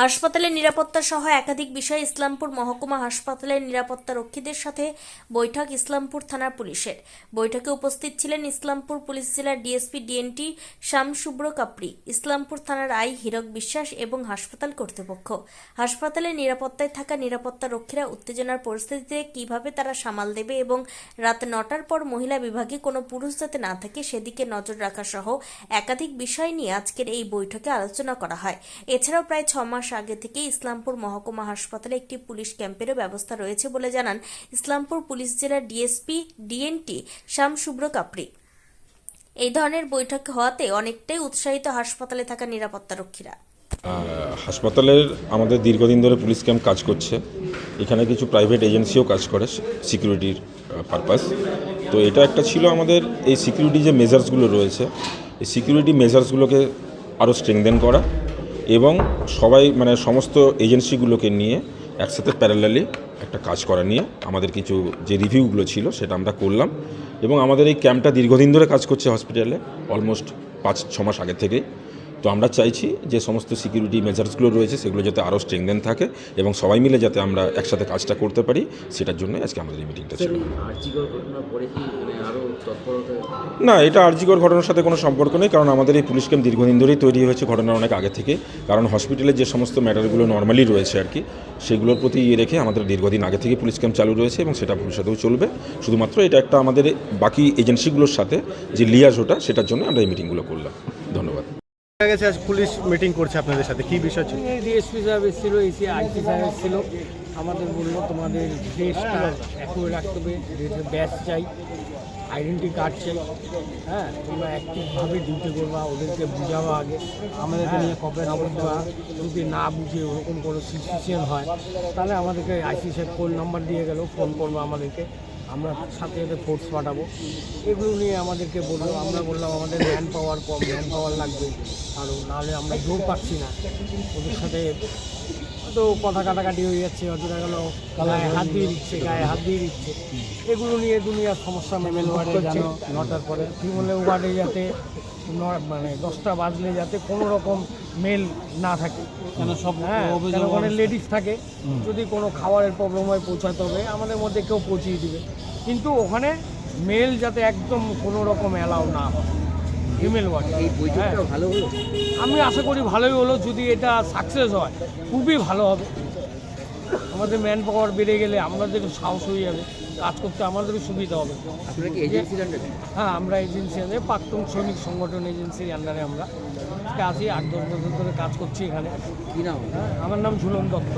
হাসপাতালের নিরাপত্তা সহ একাধিক বিষয়ে ইসলামপুর মহকুমা হাসপাতালের নিরাপত্তা রক্ষীদের সাথে বৈঠক ইসলামপুর থানার পুলিশের। বৈঠকে উপস্থিত ছিলেন ইসলামপুর পুলিশ জেলার ডিএসপি ডিএনটি শ্যাম শুভ্র কাপড়ি, ইসলামপুর থানার আই হীরক বিশ্বাস এবং হাসপাতাল কর্তৃপক্ষ। হাসপাতালের নিরাপত্তায় থাকা নিরাপত্তা রক্ষীরা উত্তেজনার পরিস্থিতিতে কীভাবে তারা সামাল দেবে এবং রাত নটার পর মহিলা বিভাগে কোনো পুরুষ যাতে না থাকে সেদিকে নজর রাখা সহ একাধিক বিষয় নিয়ে আজকের এই বৈঠকে আলোচনা করা হয়। এছাড়াও প্রায় ছ মাস আগে থেকে ইসলামপুর মহকুমা হাসপাতালে একটি পুলিশ ক্যাম্পেরও ব্যবস্থা রয়েছে বলে জানান ইসলামপুর পুলিশ জেলার ডিএসপি ডিএনটি শ্যাম শুভ্র কাপড়ি। এই ধরনের বৈঠক হওয়াতে অনেকটাই উৎসাহিত হাসপাতালে থাকা নিরাপত্তা রক্ষীরা আহ, হাসপাতালের আমাদের দীর্ঘদিন ধরে পুলিশ ক্যাম্প কাজ করছে। এখানে কিছু প্রাইভেট এজেন্সিও কাজ করে সিকিউরিটির পারপাস তো এটা একটা ছিল আমাদের এই সিকিউরিটি যে মেজার্সগুলো রয়েছে এই সিকিউরিটি মেজার্সগুলোকে আরও স্ট্রেংদেন করা। এবং সবাই মানে সমস্ত এজেন্সিগুলোকে নিয়ে একসাথে প্যারালালি একটা কাজ করা নিয়ে আমাদের কিছু যে রিভিউগুলো ছিল সেটা আমরা করলাম। এবং আমাদের এই ক্যাম্পটা দীর্ঘদিন ধরে কাজ করছে হসপিটালে অলমোস্ট পাঁচ, ছ মাস আগে থেকে তো আমরা চাইছি যে সমস্ত সিকিউরিটি মেজার্সগুলো রয়েছে সেগুলো যাতে আরও স্ট্রেংদেন থাকে এবং সবাই মিলে যাতে আমরা একসাথে কাজটা করতে পারি সেটার জন্য আজকে আমাদের এই মিটিংটা ছিল। মানে না এটা আরজিকর ঘটনার সাথে কোনো সম্পর্ক নেই কারণ আমাদের এই পুলিশ ক্যাম্প দীর্ঘদিন ধরেই তৈরি হয়েছে ঘটনা অনেক আগে থেকে। কারণ হসপিটালে যে সমস্ত ম্যাটারগুলো নর্মালি রয়েছে আর কি সেগুলোর প্রতি ইয়ে রেখে আমাদের দীর্ঘদিন আগে থেকে পুলিশ ক্যাম্প চালু রয়েছে এবং সেটা ভবিষ্যতেও চলবে। শুধুমাত্র এটা একটা আমাদের বাকি এজেন্সিগুলোর সাথে যে লিয়াজ ওটা সেটার জন্য আমরা এই মিটিংগুলো করলাম। গেছে আজ পুলিশ মিটিং করছে আপনাদের সাথে। কি বিষয় ছিল? ডিএসপি সাহেব এসেছিল এসে আইসি সাহেব এসেছিল। আমাদের বলল, তোমাদের ড্রেসটা একই রাখতে হবে ড্রেসের ব্যাচ চাই আইডেন্টি কার্ড চাই হ্যাঁ? তোমরা অ্যাক্টিভভাবে ডিউটি করবা, ওদেরকে বুঝাবা আগে। আমাদেরকে নিয়ে কপারেট করবা যদি না বুঝে ওরকম কোনো সিচুয়েশন হয়, তাহলে আমাদেরকে আইসি সাহেব ফোন নাম্বার দিয়ে গেল ফোন করব আমাদেরকে। আমরা সাথে সাথে ফোর্স পাঠাবো। এগুলো নিয়ে আমাদেরকে বলল আমরা বললাম আমাদের ম্যান পাওয়ার কম ম্যান পাওয়ার লাগবে। আরও নাহলে আমরা জোর পাচ্ছি না। ওদের সাথে তো কথা কাটাকাটি হয়ে যাচ্ছে হয়তো দেখা গেলো গায়ে হাত দিয়ে দিচ্ছে গায়ে হাত দিয়ে দিচ্ছে। এগুলো নিয়ে দুনিয়ার সমস্যা মেমেল ওয়ার্ডে যেন নটার পরে। ফিমেল ওয়ার্ডে যাতে ন- মানে দশটা বাজলে যাতে কোনো রকম মেল না থাকে। কেন সব হ্যাঁ কেন ওখানে লেডিস থাকে। যদি কোনো খাবারের প্রবলেম হয় পৌঁছাতে হবে। আমাদের মধ্যে কেউ পৌঁছিয়ে দিবে। কিন্তু ওখানে মেল যাতে একদম কোনো রকম অ্যালাউ না হয়। ফিমেল ওয়ার্ড এই বৈঠকটা ভালো হলো? আমি আশা করি ভালোই হলো। যদি এটা সাকসেস হয় খুবই ভালো হবে। আমাদের ম্যান পাওয়ার বেড়ে গেলে আমাদের সাহস হয়ে যাবে কাজ করতে আমাদেরও সুবিধা হবে। হ্যাঁ আমরা এজেন্সি আছে প্রাক্তন শ্রমিক সংগঠন এজেন্সির আন্ডারে আমরা। আছি আট দশ বছর ধরে কাজ করছি এখানে। কি নাম হ্যাঁ আমার নাম ঝুলন দত্ত।